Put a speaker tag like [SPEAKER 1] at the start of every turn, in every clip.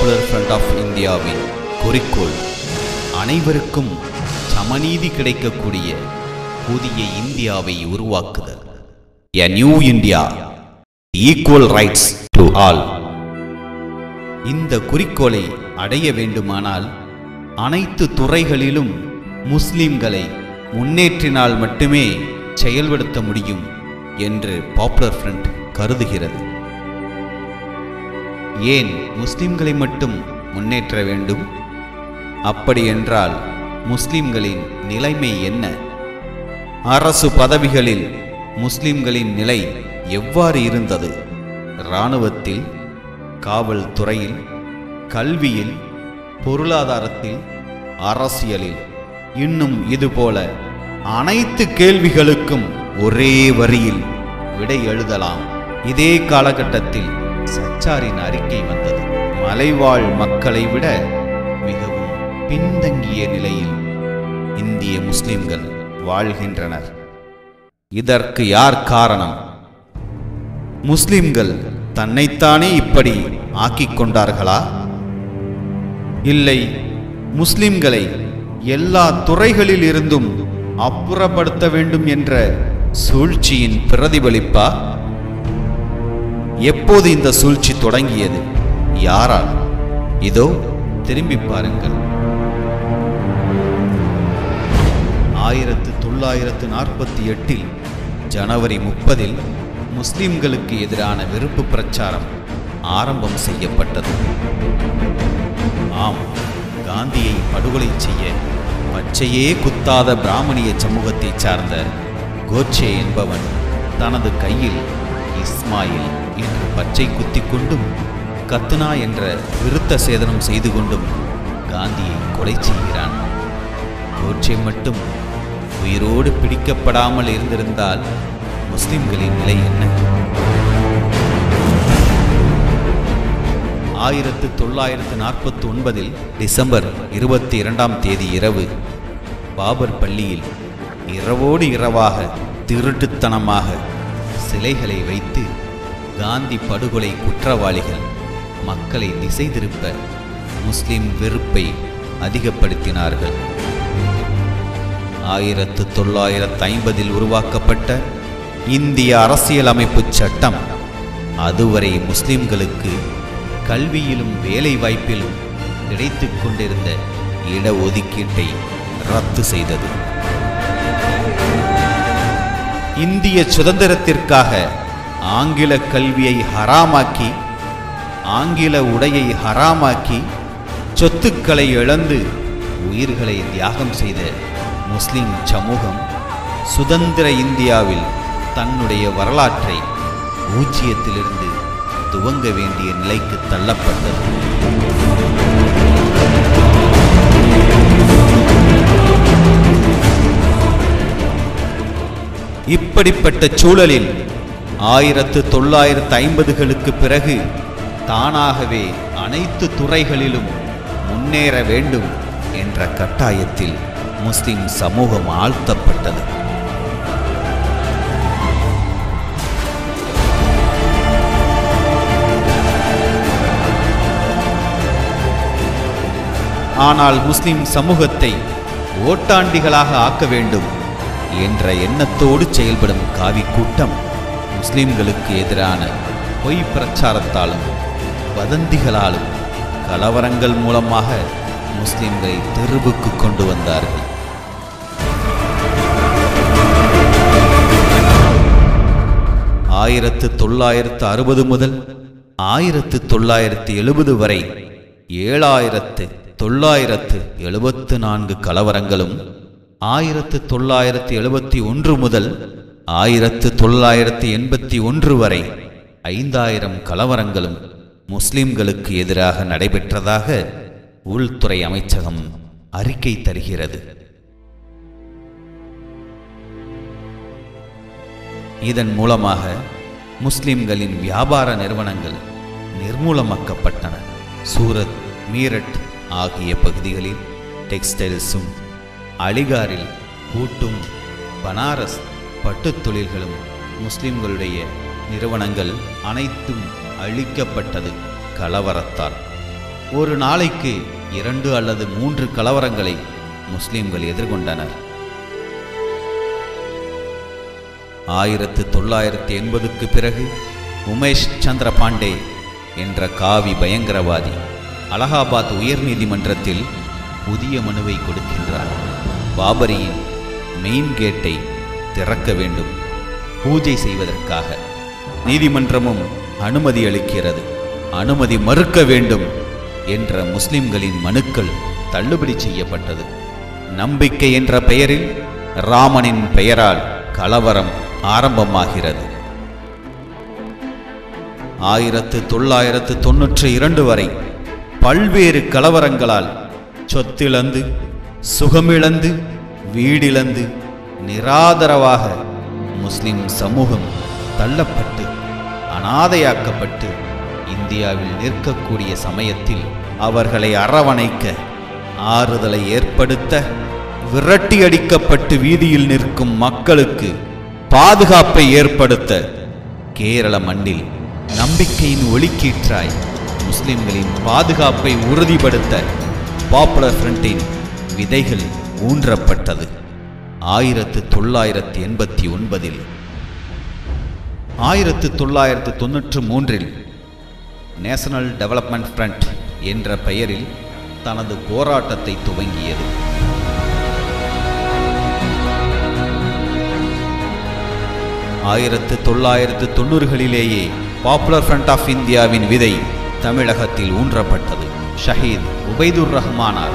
[SPEAKER 1] Popular front of இந்தியாவின் குறிக்கோள் அனைவருக்கும் சமநீதி கிடைக்கக்கூடிய புதிய இந்தியாவை உருவாக்குதல். A new India equal rights to all இந்த குறிக்கோளை அடைய வேண்டுமானால் அனைத்து துறைகளிலும் முஸ்லிம்களை முன்னேற்றினால் மட்டுமே செயல்படுத்த முடியும் என்று பாப்புலர் ஃப்ரண்ட் கருதுகிறது. ஏன் முஸ்லிம்களை மட்டும் முன்னேற்ற வேண்டும்? அப்படி என்றால் முஸ்லிம்களின் நிலைமை என்ன? அரசு பதவிகளில் முஸ்லிம்களின் நிலை எவ்வாறு இருந்தது? இராணுவத்தில் காவல்துறையில் கல்வியில் பொருளாதாரத்தில் அரசியலில் இன்னும் இதுபோல அனைத்து கேள்விகளுக்கும் ஒரே வரியில் விடை எழுதலாம். இதே காலகட்டத்தில் சச்சாரின் அறிக்கை வந்தது. மலைவாழ் மக்களை விட மிகவும் பின்தங்கிய நிலையில் இந்திய முஸ்லிம்கள் வாழ்கின்றனர். இதற்கு யார் காரணம்? முஸ்லிம்கள் தன்னைத்தானே இப்படி ஆக்கிக் கொண்டார்களா? இல்லை முஸ்லிம்களை எல்லா துறைகளில் இருந்தும் அப்புறப்படுத்த வேண்டும் என்ற சூழ்ச்சியின் பிரதிபலிப்பா? எப்போது இந்த சூழ்ச்சி தொடங்கியது? யாரால்? இதோ திரும்பி பாருங்கள். ஆயிரத்து தொள்ளாயிரத்து நாற்பத்தி எட்டில் ஜனவரி முப்பதில் முஸ்லிம்களுக்கு எதிரான வெறுப்பு பிரச்சாரம் ஆரம்பம் செய்யப்பட்டது. ஆம் காந்தியை படுகொலை செய்ய பச்சையே குத்தாத பிராமணிய சமூகத்தைச் சார்ந்த கோட்சே என்பவன் தனது கையில் இஸ்மாயில் என்று பச்சை குத்தி கொண்டும் கத்னா என்ற விருத்த சேதனம் செய்து கொண்டும் காந்தியை கொலை செய்கிறான். கோட்சே மட்டும் உயிரோடு பிடிக்கப்படாமல் இருந்திருந்தால் முஸ்லிம்களின் நிலை என்ன? ஆயிரத்து தொள்ளாயிரத்து நாற்பத்தி ஒன்பதில் டிசம்பர் இருபத்தி இரண்டாம் தேதி இரவு பாபர் பள்ளியில் இரவோடு இரவாக திருட்டுத்தனமாக சிலைகளை வைத்து காந்தி படுகொலை குற்றவாளிகள் மக்களை திசை திருப்ப முஸ்லிம் வெறுப்பை அதிகப்படுத்தினார்கள். ஆயிரத்து தொள்ளாயிரத்து ஐம்பதில் உருவாக்கப்பட்ட இந்திய அரசியலமைப்பு சட்டம் அதுவரை முஸ்லிம்களுக்கு கல்வியிலும் வேலை வாய்ப்பிலும் கிடைத்துக் கொண்டிருந்த இடஒதுக்கீட்டை ரத்து செய்தது. இந்திய சுதந்திரத்திற்காக ஆங்கில கல்வியை ஹராமாக்கி ஆங்கில உடையை ஹராமாக்கி சொத்துக்களை இழந்து உயிர்களை தியாகம் செய்த முஸ்லிம் சமூகம் சுதந்திர இந்தியாவில் தன்னுடைய வரலாற்றை பூஜ்ஜியத்திலிருந்து துவங்க வேண்டிய நிலைக்கு தள்ளப்பட்டது. இப்படிப்பட்ட சூழலில் ஆயிரத்து தொள்ளாயிரத்து ஐம்பதுகளுக்கு பிறகு தானாகவே அனைத்து துறைகளிலும் முன்னேற வேண்டும் என்ற கட்டாயத்தில் முஸ்லிம் சமூகம் ஆழ்த்தப்பட்டது. ஆனால் முஸ்லிம் சமூகத்தை ஓட்டாண்டிகளாக ஆக்க வேண்டும். என்ற எண்ணத்தோடு செயல்படும் காவி கூட்டம் முஸ்லிம்களுக்கு எதிரான பொய் பிரச்சாரத்தாலும் வதந்திகளாலும் கலவரங்கள் மூலமாக முஸ்லிம்களை தெருவுக்கு கொண்டு வந்தார்கள். ஆயிரத்து தொள்ளாயிரத்து அறுபது முதல் ஆயிரத்து தொள்ளாயிரத்து எழுபது வரை ஏழாயிரத்து தொள்ளாயிரத்து எழுபத்து நான்கு கலவரங்களும் ஆயிரத்து தொள்ளாயிரத்து எழுபத்தி ஒன்று முதல் ஆயிரத்து தொள்ளாயிரத்து எண்பத்தி ஒன்று வரை ஐந்தாயிரம் கலவரங்களும் முஸ்லிம்களுக்கு எதிராக நடைபெற்றதாக உள்துறை அமைச்சகம் அறிக்கை தருகிறது. இதன் மூலமாக முஸ்லிம்களின் வியாபார நிறுவனங்கள் நிர்மூலமாக்கப்பட்டன. சூரத் மீரட் ஆகிய பகுதிகளில் டெக்ஸ்டைல்ஸும் அலிகாரில் பூட்டும் பனாரஸ் பட்டுத் தொழில்களும் முஸ்லிம்களுடைய நிறுவனங்கள் அனைத்தும் அழிக்கப்பட்டது கலவரத்தால். ஒரு நாளைக்கு இரண்டு அல்லது மூன்று கலவரங்களை முஸ்லிம்கள் எதிர்கொண்டனர். ஆயிரத்து தொள்ளாயிரத்தி எண்பதுக்கு பிறகு உமேஷ் சந்திர பாண்டே என்ற காவி பயங்கரவாதி அலகாபாத் உயர்நீதிமன்றத்தில் புதிய மனுவை கொடுக்கின்றார். பாபரியின் மெயின் கேட்டை திறக்க வேண்டும். பூஜை செய்வதற்காக. நீதிமன்றமும் அனுமதி அளிக்கிறது. அனுமதி மறுக்க வேண்டும் என்ற முஸ்லிம்களின் மனுக்கள் தள்ளுபடி செய்யப்பட்டது. நம்பிக்கை என்ற பெயரில் ராமனின் பெயரால் கலவரம் ஆரம்பமாகிறது. ஆயிரத்து தொள்ளாயிரத்து தொன்னூற்றி இரண்டு வரை பல்வேறு கலவரங்களால் சொத்திழந்து சுகமிழந்து வீடிழந்து நிராதரவாக முஸ்லிம் சமூகம் தள்ளப்பட்டு அனாதையாக்கப்பட்டு இந்தியாவில் நிற்கக்கூடிய சமயத்தில் அவர்களை அரவணைக்க ஆறுதலை ஏற்படுத்த விரட்டியடிக்கப்பட்டு வீதியில் நிற்கும் மக்களுக்கு பாதுகாப்பை ஏற்படுத்த கேரள மண்ணில் நம்பிக்கையின் ஒளிக்கீற்றாய் முஸ்லிம்களின் பாதுகாப்பை உறுதிப்படுத்த பாப்புலர் ஃப்ரண்டின் விதைகள் ஊன்றப்பட்டது. ஆயிரத்து தொள்ளாயிரத்து எண்பத்தி ஒன்பதில். ஆயிரத்து தொள்ளாயிரத்து தொன்னூற்று மூன்றில் நேஷனல் டெவலப்மெண்ட் ஃப்ரண்ட் என்ற பெயரில் தனது போராட்டத்தை துவங்கியது. ஆயிரத்து தொள்ளாயிரத்து தொண்ணூறுகளிலேயே பாப்புலர் ஃப்ரண்ட் ஆஃப் இந்தியாவின் விதை தமிழகத்தில் ஊன்றப்பட்டது. ஷஹீத் உபைதுர் ரஹ்மானார்.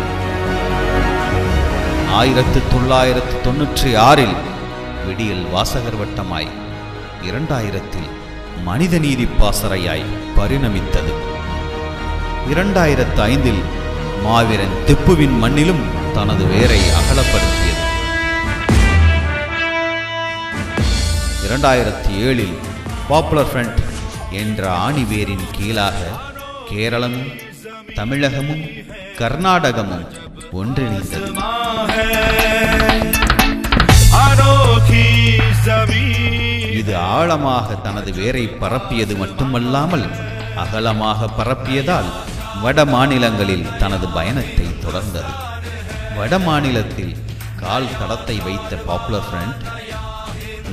[SPEAKER 1] ஆயிரத்து தொள்ளாயிரத்து தொன்னூற்றி ஆறில் விடியல் வாசகர் வட்டமாய் இரண்டாயிரத்தில் மனிதநீதி பாசறையாய் பரிணமித்தது. இரண்டாயிரத்து ஐந்தில் மாவீரன் திப்புவின் மண்ணிலும் தனது வேரை அகலப்படுத்தியது. இரண்டாயிரத்தி ஏழில் பாப்புலர் ஃப்ரண்ட் என்ற ஆணிவேரின் கீழாக கேரளமும் தமிழகமும் கர்நாடகமும் ஒன்றிணைந்தது. இது ஆழமாக தனது வேரை பரப்பியது மட்டுமல்லாமல் அகலமாக பரப்பியதால் வட மாநிலங்களில் தனது பயணத்தை தொடர்ந்தது. வட மாநிலத்தில் கால் தடத்தை வைத்த பாப்புலர் ஃப்ரண்ட்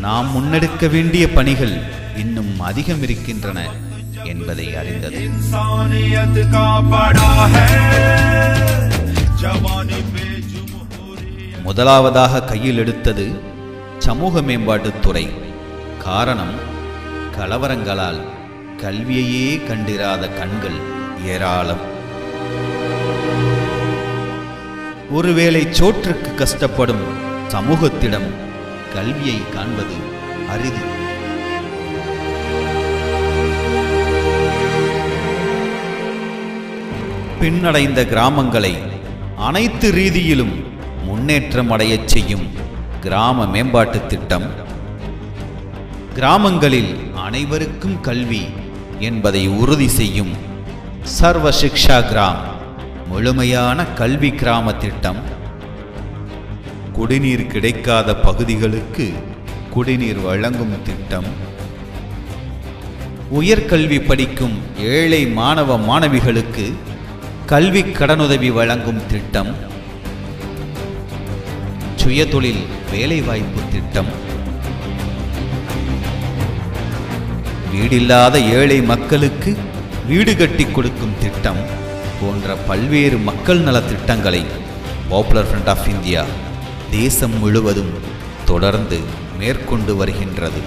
[SPEAKER 1] நாம் முன்னெடுக்க வேண்டிய பணிகள் இன்னும் அதிகம் இருக்கின்றன என்பதை அறிந்தது. முதலாவதாக கையில் எடுத்தது சமூக மேம்பாட்டுத்துறை காரணம் கலவரங்களால் கல்வியையே கண்டிராத கண்கள் ஏராளம். ஒருவேளை சோற்றுக்கு கஷ்டப்படும் சமூகத்திடம் கல்வியை காண்பது அரிது. பின்னடைந்த கிராமங்களை அனைத்து ரீதியிலும் முன்னேற்றம் அடையச் செய்யும் கிராம மேம்பாட்டு திட்டம். கிராமங்களில் அனைவருக்கும் கல்வி என்பதை உறுதி செய்யும் சர்வ சிக்ஷா கிராம் முழுமையான கல்வி கிராம திட்டம். குடிநீர் கிடைக்காத பகுதிகளுக்கு குடிநீர் வழங்கும் திட்டம். உயர்கல்வி படிக்கும் ஏழை மாணவ மாணவிகளுக்கு கல்வி கடனுதவி வழங்கும் திட்டம் சுயதொழில் வேலைவாய்ப்பு திட்டம். வீடில்லாத ஏழை மக்களுக்கு வீடு கட்டி கொடுக்கும் திட்டம் போன்ற பல்வேறு மக்கள் நலத் திட்டங்களை பாப்புலர் ஃப்ரண்ட் ஆஃப் இந்தியா தேசம் முழுவதும் தொடர்ந்து மேற்கொண்டு வருகின்றது.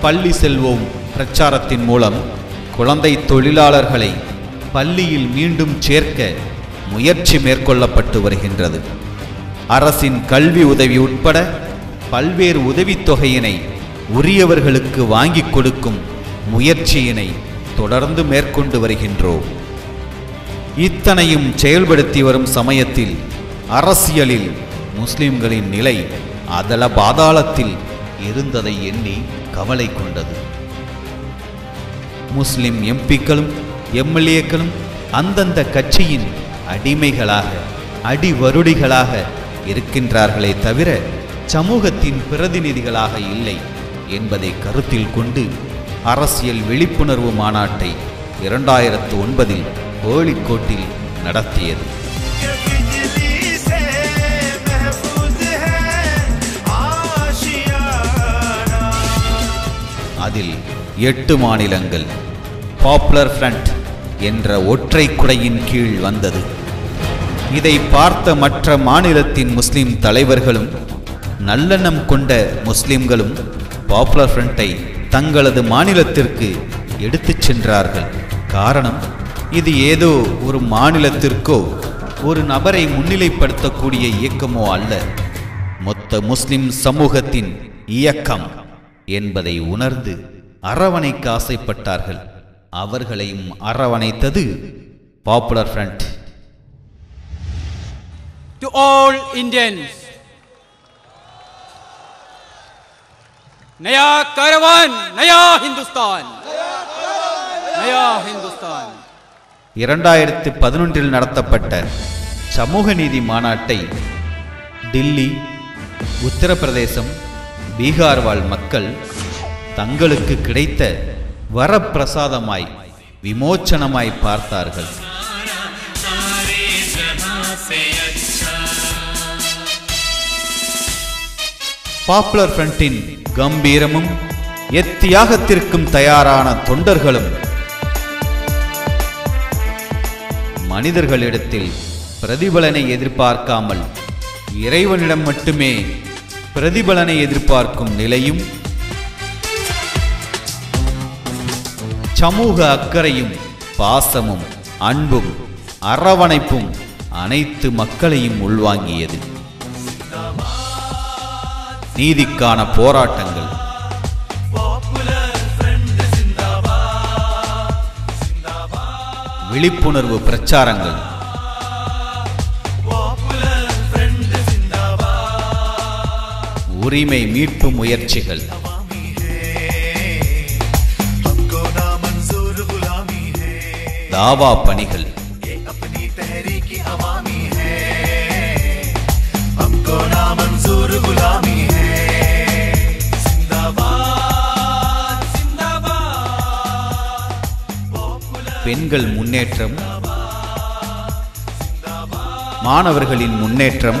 [SPEAKER 1] பள்ளி செல்வோம் பிரச்சாரத்தின் மூலம் குழந்தை தொழிலாளர்களை பள்ளியில் மீண்டும் சேர்க்க முயற்சி மேற்கொள்ளப்பட்டு வருகின்றது. அரசின் கல்வி உதவி உட்பட பல்வேறு உதவித்தொகையினை உரியவர்களுக்கு வாங்கிக் கொடுக்கும் முயற்சியினை தொடர்ந்து மேற்கொண்டு வருகின்றோம். இத்தனையும் செயல்படுத்தி வரும் சமயத்தில் அரசியலில் முஸ்லிம்களின் நிலை அதல பாதாளத்தில் இருந்ததை எண்ணி கவலை கொண்டது. முஸ்லிம் எம்பிக்களும் எம்எல்ஏக்களும் அந்தந்த கட்சியின் அடிமைகளாக அடிவருடிகளாக இருக்கின்றார்களே தவிர சமூகத்தின் பிரதிநிதிகளாக இல்லை என்பதை கருத்தில் கொண்டு அரசியல் விழிப்புணர்வு மாநாட்டை இரண்டாயிரத்து ஒன்பதில் கோழிக்கோட்டில் நடத்தியது. அதில் எட்டு மாநிலங்கள். பாப்புலர் ஃப்ரண்ட் என்ற ஒற்றை குடையின் கீழ் வந்தது. இதை பார்த்த மற்ற மாநிலத்தின் முஸ்லிம் தலைவர்களும் நல்லெண்ணம் கொண்ட முஸ்லிம்களும் பாப்புலர் ஃப்ரண்ட்டை தங்களது மாநிலத்திற்கு எடுத்துச் சென்றார்கள். காரணம் இது ஏதோ ஒரு மாநிலத்திற்கோ ஒரு நபரை முன்னிலைப்படுத்தக்கூடிய இயக்கமோ அல்ல. மொத்த முஸ்லிம் சமூகத்தின் இயக்கம் என்பதை உணர்ந்து அரவணைக்க ஆசைப்பட்டார்கள். அவர்களையும் அரவணைத்தது popular front
[SPEAKER 2] to all Indians. नया कारवान नया हिंदुस्तान नया हिंदुस्तान
[SPEAKER 1] இரண்டாயிரத்து பதினொன்றில் நடத்தப்பட்ட சமூக நீதி மாநாட்டை டில்லி உத்தரப்பிரதேசம் பீகார் வாழ் மக்கள் தங்களுக்கு கிடைத்த வரப்பிரசாதமாய் விமோச்சனமாய் பார்த்தார்கள். பாப்புலர் ஃப்ரண்டின் கம்பீரமும் எத்தியாகத்திற்கும் தயாரான தொண்டர்களும் மனிதர்களிடத்தில் பிரதிபலனை எதிர்பார்க்காமல் இறைவனிடம் மட்டுமே பிரதிபலனை எதிர்பார்க்கும் நிலையும் சமூக அக்கறையும் பாசமும் அன்பும் அரவணைப்பும் அனைத்து மக்களையும் உள்வாங்கியது. நீதிக்கான போராட்டங்கள். விழிப்புணர்வு பிரச்சாரங்கள். உரிமை மீட்பு முயற்சிகள். தாவா பணிகள். பெண்கள் முன்னேற்றம். மாணவர்களின் முன்னேற்றம்.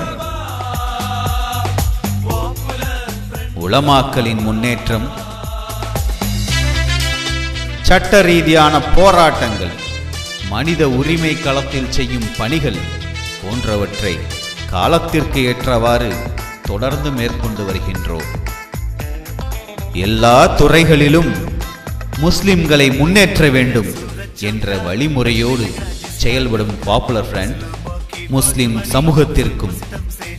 [SPEAKER 1] உளமாக்கலின் முன்னேற்றம். சட்ட ரீதியான போராட்டங்கள். மனித உரிமை களத்தில் செய்யும் பணிகள் போன்றவற்றை காலத்திற்கு ஏற்றவாறு தொடர்ந்து மேற்கொண்டு வருகின்றோம். எல்லா துறைகளிலும் முஸ்லிம்களை முன்னேற்ற வேண்டும் என்ற வழிமுறையோடு செயல்படும் பாப்புலர் ஃப்ரண்ட் முஸ்லிம் சமூகத்திற்கும்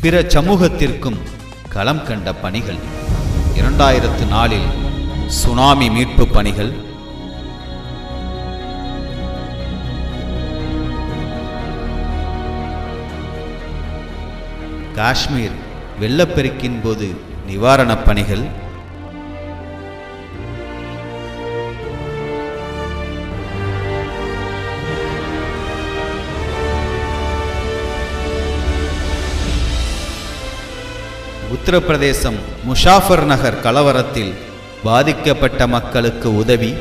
[SPEAKER 1] பிற சமூகத்திற்கும் களம் கண்ட பணிகள். இரண்டாயிரத்து நாலில் சுனாமி மீட்பு பணிகள் காஷ்மீர் வெள்ளப்பெருக்கின் போது நிவாரணப் பணிகள். உத்தரப்பிரதேசம் முஷாஃபர் நகர் கலவரத்தில் பாதிக்கப்பட்ட மக்களுக்கு உதவி.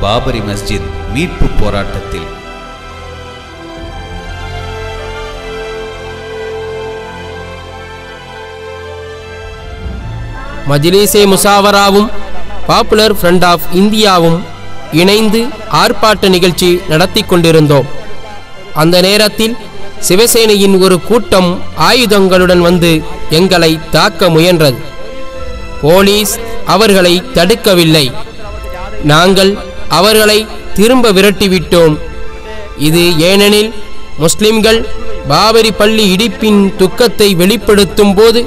[SPEAKER 1] பாபரி மஸ்ஜித் மீட்பு போராட்டத்தில்.
[SPEAKER 3] மஜிலிசே முசாவராவும் பாப்புலர் ஃப்ரண்ட் ஆஃப் இந்தியாவும் இணைந்து ஆர்ப்பாட்ட நிகழ்ச்சி நடத்தி கொண்டிருந்தோம். அந்த நேரத்தில் சிவசேனையின் ஒரு கூட்டம் ஆயுதங்களுடன் வந்து எங்களை தாக்க முயன்றது. போலீஸ் அவர்களை தடுக்கவில்லை. நாங்கள் அவர்களை திரும்ப விரட்டிவிட்டோம். இது ஏனெனில் முஸ்லிம்கள் பாபரி பள்ளி இடிப்பின் துக்கத்தை வெளிப்படுத்தும் போது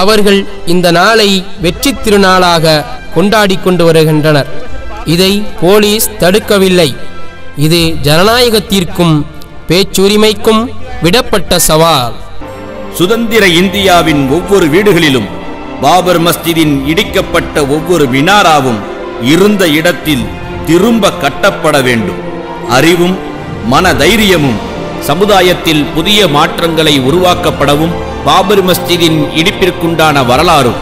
[SPEAKER 3] அவர்கள் இந்த நாளை வெற்றி திருநாளாக கொண்டாடி கொண்டு வருகின்றனர். இதை போலீஸ் தடுக்கவில்லை. இது ஜனநாயகத்திற்கும் பேச்சுரிமைக்கும் விடப்பட்ட சவால்.
[SPEAKER 4] சுதந்திர இந்தியாவின் ஒவ்வொரு வீடுகளிலும் பாபர் மஸ்ஜிதின் இடிக்கப்பட்ட ஒவ்வொரு மினாராவும் இருந்த இடத்தில் திரும்ப கட்டப்பட வேண்டும். அறிவும் மன தைரியமும் சமுதாயத்தில் புதிய மாற்றங்களை உருவாக்கப்படவும் பாபர் மஸ்ஜிதின் இடிப்பிற்குண்டான வரலாறும்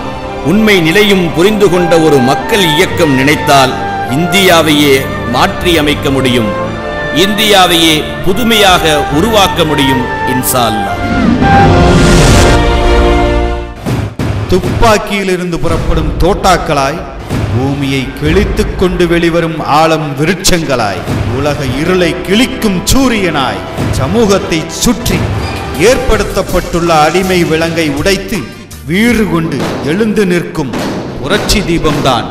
[SPEAKER 4] உண்மை நிலையும் புரிந்து கொண்ட ஒரு மக்கள் இயக்கம் நினைத்தால் இந்தியாவையே மாற்றி அமைக்க முடியும். இந்தியாவையே புதுமையாக உருவாக்க முடியும் இன்சா
[SPEAKER 1] துப்பாக்கியிலிருந்து புறப்படும் தோட்டாக்களாய் பூமியை கிழித்துக் கொண்டு வெளிவரும் ஆழம் விருட்சங்களாய் உலக இருளை கிழிக்கும் சூரியனாய் சமூகத்தை சுற்றி ஏற்படுத்தப்பட்டுள்ள அடிமை விலங்கை உடைத்து வீறு கொண்டு எழுந்து நிற்கும் புரட்சி தீபம்தான்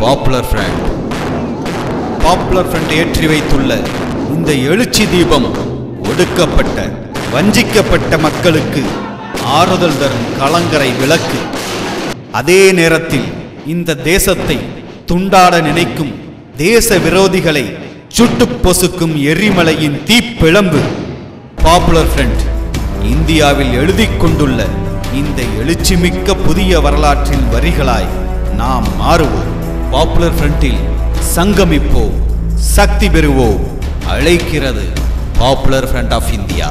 [SPEAKER 1] பாப்புலர் ஃப்ரண்ட். பாப்புலர் ஃப்ரண்ட் ஏற்றி வைத்துள்ள இந்த எழுச்சி தீபம் ஒடுக்கப்பட்ட வஞ்சிக்கப்பட்ட மக்களுக்கு ஆறுதல் தரும் கலங்கரை விளக்கு. அதே நேரத்தில் இந்த தேசத்தை துண்டாட நினைக்கும் தேச விரோதிகளை சுட்டு பொசுக்கும் எரிமலையின் தீப்பிழம்பு. பாப்புலர் ஃப்ரண்ட் இந்தியாவில் எழுதிக் கொண்டுள்ள இந்த எழுச்சிமிக்க புதிய வரலாற்றின் வரிகளாய் நாம் மாறுவோம். பாப்புலர் ஃப்ரண்டில் சங்கமிப்போம் சக்தி பெறுவோம் அழைக்கிறது பாப்புலர் ஃப்ரண்ட் ஆஃப் இந்தியா